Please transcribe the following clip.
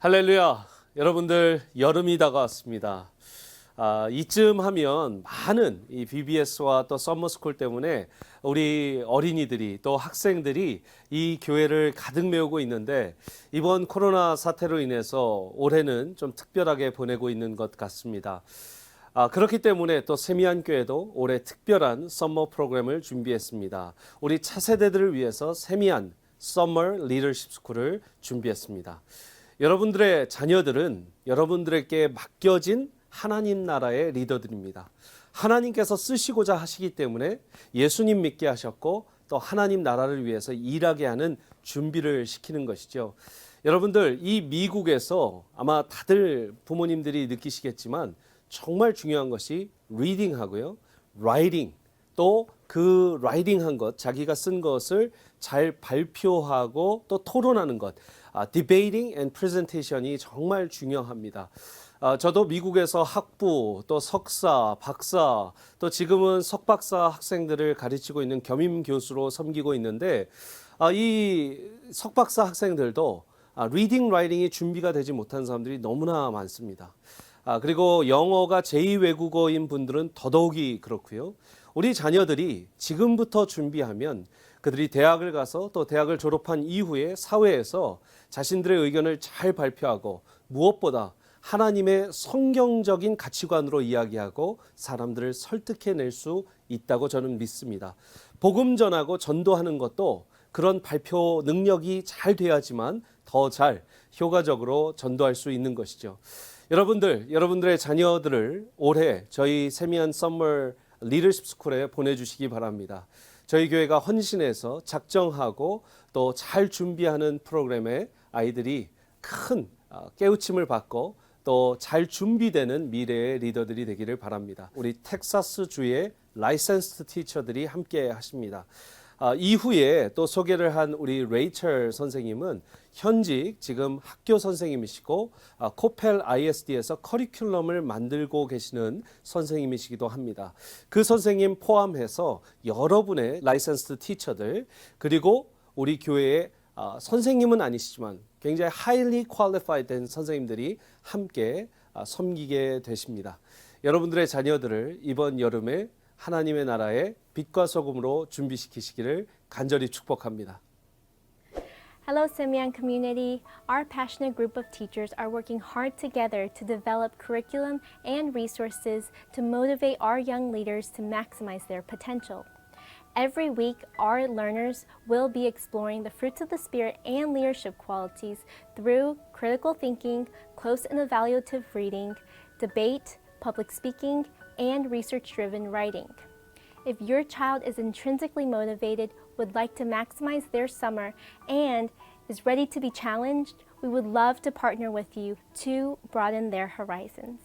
할렐루야. 여러분들 여름이 다가왔습니다. 아, 이쯤 하면 많은 이 BBS와 또 썸머스쿨 때문에 우리 어린이들이 또 학생들이 이 교회를 가득 메우고 있는데 이번 코로나 사태로 인해서 올해는 좀 특별하게 보내고 있는 것 같습니다. 아, 그렇기 때문에 또 세미한 교회도 올해 특별한 썸머 프로그램을 준비했습니다. 우리 차세대들을 위해서 세미한 썸머 리더십 스쿨을 준비했습니다. 여러분들의 자녀들은 여러분들에게 맡겨진 하나님 나라의 리더들입니다. 하나님께서 쓰시고자 하시기 때문에 예수님 믿게 하셨고 또 하나님 나라를 위해서 일하게 하는 준비를 시키는 것이죠. 여러분들 이 미국에서 아마 다들 부모님들이 느끼시겠지만 정말 중요한 것이 리딩하고요. 라이팅 또그 라이팅한 것 자기가 쓴 것을 잘 발표하고 또 토론하는 것 아, debating and presentation이 정말 중요합니다. 아, 저도 미국에서 학부, 또 석사, 박사, 또 지금은 석박사 학생들을 가르치고 있는 겸임 교수로 섬기고 있는데 아, 이 석박사 학생들도 아, 리딩, 라이팅이 준비가 되지 못한 사람들이 너무나 많습니다. 아, 그리고 영어가 제2외국어인 분들은 더더욱이 그렇고요. 우리 자녀들이 지금부터 준비하면 그들이 대학을 가서 또 대학을 졸업한 이후에 사회에서 자신들의 의견을 잘 발표하고 무엇보다 하나님의 성경적인 가치관으로 이야기하고 사람들을 설득해낼 수 있다고 저는 믿습니다. 복음 전하고 전도하는 것도 그런 발표 능력이 잘 돼야지만 더 잘 효과적으로 전도할 수 있는 것이죠. 여러분들, 여러분들의 자녀들을 올해 저희 세미한 썸머 리더십 스쿨에 보내주시기 바랍니다. 저희 교회가 헌신해서 작정하고 또 잘 준비하는 프로그램에 아이들이 큰 어, 깨우침을 받고 또 잘 준비되는 미래의 리더들이 되기를 바랍니다. 우리 텍사스 주의 라이센스 티처들이 함께 하십니다. 아, 이후에 또 소개를 한 우리 레이첼 선생님은 현직 지금 학교 선생님이시고 아, 코펠 ISD에서 커리큘럼을 만들고 계시는 선생님이시기도 합니다. 그 선생님 포함해서 여러분의 라이센스 티처들 그리고 우리 교회의 아, 선생님은 아니시지만 굉장히 하이리 퀄리파이드 된 선생님들이 함께 아, 섬기게 되십니다. 여러분들의 자녀들을 이번 여름에 하나님의 나라의 빛과 소금으로 준비시키시기를 간절히 축복합니다. Hello, Simeon community. Our passionate group of teachers are working hard together to develop curriculum and resources to motivate our young leaders to maximize their potential. Every week, our learners will be exploring the fruits of the Spirit and leadership qualities through critical thinking, close and evaluative reading, debate, public speaking, and research driven writing. If your child is intrinsically motivated, would like to maximize their summer, and is ready to be challenged, we would love to partner with you to broaden their horizons.